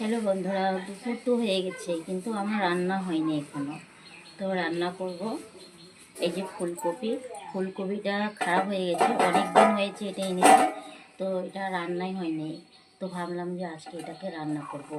Hello বন্ধুরা, দুপুর তো হয়ে গেছে, কিন্তু আমার রান্না হয়নি এখনও। তো রান্না করব। এই যে ফুলকপি, ফুলকপিটা খারাপ হয়ে গেছে অনেক দিন হয়েছে এটা এনেছি, তো এটা রান্নাই হয়নি। তো ভাবলাম যে আজকে এটাকে রান্না করব।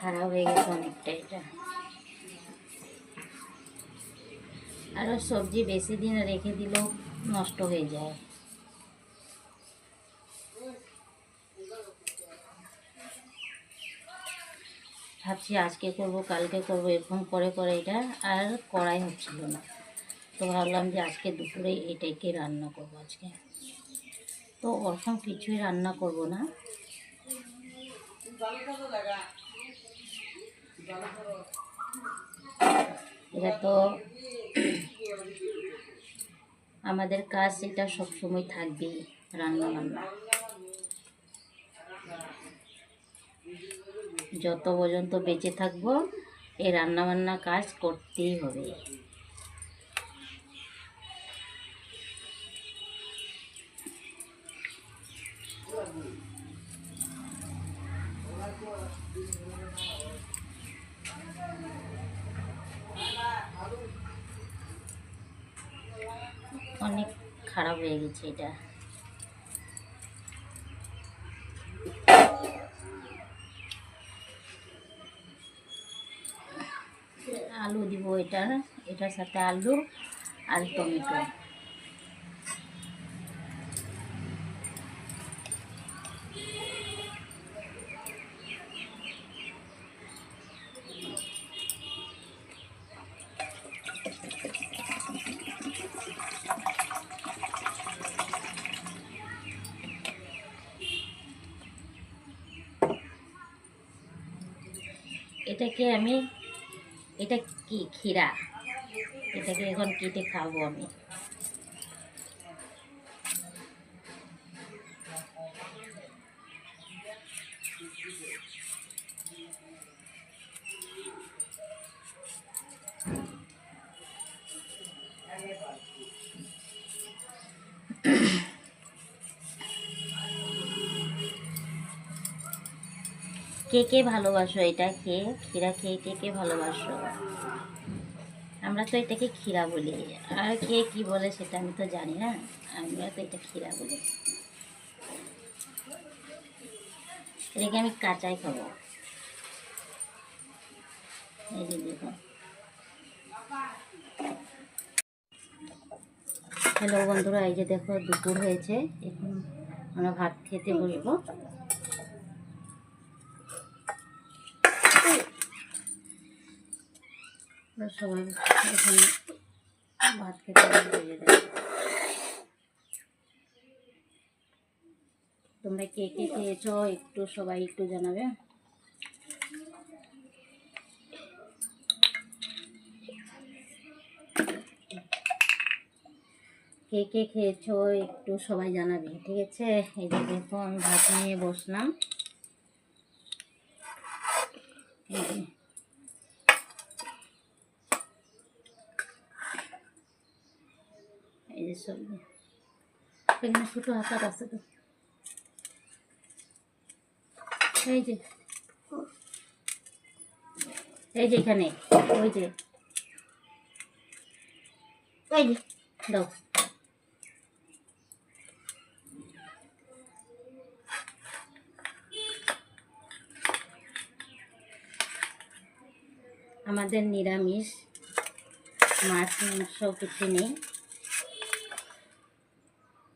খারাপ হয়ে গেছে অনেকটা এটা। আরও সবজি বেশি দিন রেখে দিলেও নষ্ট হয়ে যায়। ভাবছি আজকে করব, কালকে করব, এরকম করে করে এটা আর করাই হচ্ছিল না। তো ভাবলাম যে আজকে দুপুরে এটাকে রান্না করব আজকে। তো ওরকম কিছুই রান্না করব না। এটা তো আমাদের কাজ এটা সবসময় থাকবে রান্না বান্না। যত পর্যন্ত বেঁচে থাকব, এই রান্নাবান্না কাজ করতেই হবে। অনেক খারাপ হয়ে গেছে এটা। আলু দিব এটার এটার সাথে আলু আর টমেটো। এটাকে আমি এটা কি ক্ষীরা? এটাকে এখন কেটে খাব আমি। কে কে ভালোবাসো? এটা খেয়ে ক্ষীরা খেয়ে কে কে ভালোবাসো? আমরা তো এটাকে ক্ষীরা বলি। আর কে কি বলে সেটা আমি তো জানি না। আমরা তো এটা ক্ষীরা বলি। এটাকে আমি কাঁচাই খাব। এই যে দেখুন হ্যালো বন্ধুরা, এই যে দেখো দুপুর হয়েছে। এখন আমরা ভাত খেতে বসবো তো সবাই এখন ভাত খেতে তোমরা কে কে খেয়েছো একটু সবাই একটু জানাবে। কে কে খেয়েছো একটু সবাই জানাবে, ঠিক আছে? এই যে দেখুন, ভাত নিয়ে বসলাম। এখানে ছোটো হাতার আছে তো। এই যে। এই যে এখানে, ওই যে। যে, দাও। আমাদের নিরামিষ মাছ, মাংস কিছু নেই।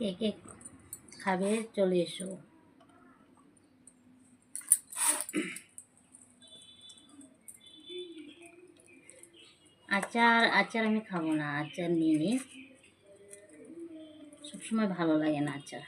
কে কে খাবে চলে এসো। আচার আচার আমি খাব না, আচার নিয়ে নিই সবসময় ভালো লাগে না আচার।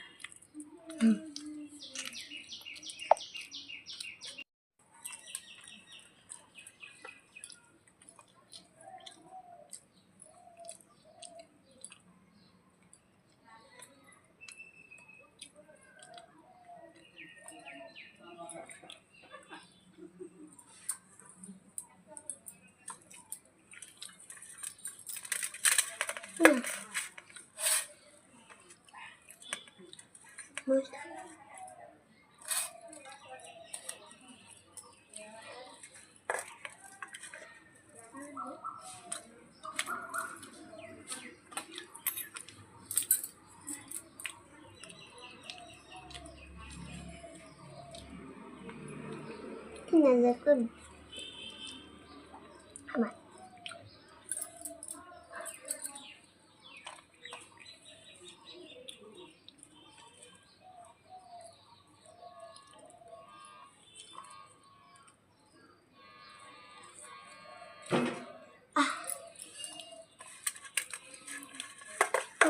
না দেখুন আমার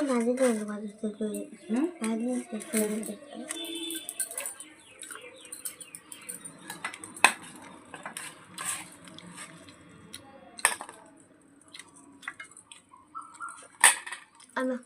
ভাজি করে ভাজি করে হুম ভাজি করে আমার